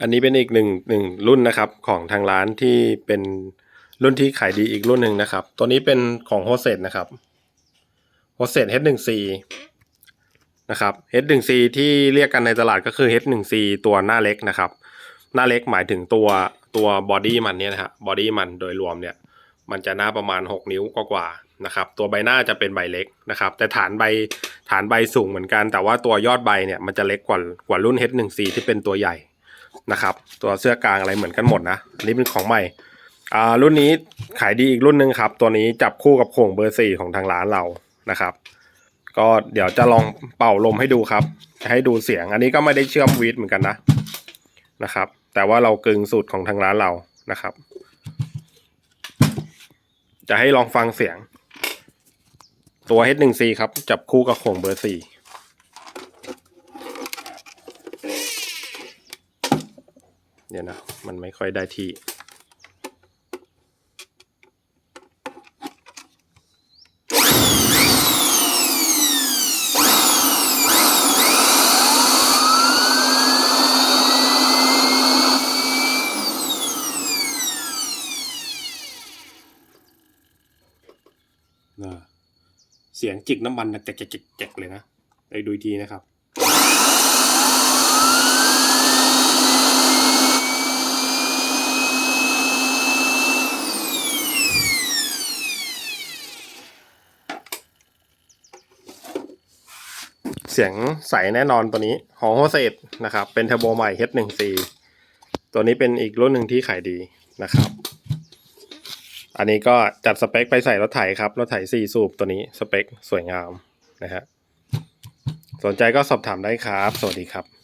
อันนี้เป็นอีกหนึ่งหนึ่งรุ่นนะครับของทางร้านที่เป็นรุ่นที่ขายดีอีกรุ่นหนึ่งนะครับ ตัวนี้เป็นของโฮเซตนะครับโฮเซต H1C นะครับ H1C ที่เรียกกันในตลาดก็คือ H1C ตัวหน้าเล็กนะครับ หน้าเล็กหมายถึงตัวตัวบอดี้มันเนี่ยนะฮะบอดี้มันโดยรวมเนี่ย มันจะหน้าประมาณ 6 นิ้วกว่าๆนะครับ ตัวใบหน้าจะเป็นใบเล็กนะครับ แต่ฐานใบฐานใบสูงเหมือนกัน แต่ว่าตัวยอดใบเนี่ยมันจะเล็กกว่ากว่ารุ่น H1C ที่เป็นตัวใหญ่ นะครับ ตัวเสื้อกลางอะไรเหมือนกันหมดนะอันนี้เป็นของใหม่อ่ารุ่นนี้ขายดีอีกรุ่นหนึ่งครับ ตัวนี้จับคู่กับโข่งเบอร์สี่ของทางร้านเรานะครับ ก็เดี๋ยวจะลองเป่าลมให้ดูครับจะให้ดูเสียง อันนี้ก็ไม่ได้เชื่อมวีดเหมือนกันนะนะครับ แต่ว่าเรากึงสูตรของทางร้านเรานะครับ จะให้ลองฟังเสียง ตัว H1C ครับ จับคู่กับโข่งเบอร์สี่ เดี๋ยวนะ มันไม่ค่อยได้ที่นะเสียงจิกน้ำมันนะแจ๊กแจ๊กแก๊กเลยนะ ไปดูอีกทีนะครับ เสียงใสแน่นอนตัวนี้ของโฮเซตนะครับ เป็นเทอร์โบใหม่ H1C ตัวนี้เป็นอีกรุ่นหนึ่งที่ขายดีนะครับ อันนี้ก็จัดสเปคไปใส่รถไถครับ รถไถสี่สูบตัวนี้สเปคสวยงามนะฮะสนใจก็สอบถามได้ครับ สวัสดีครับ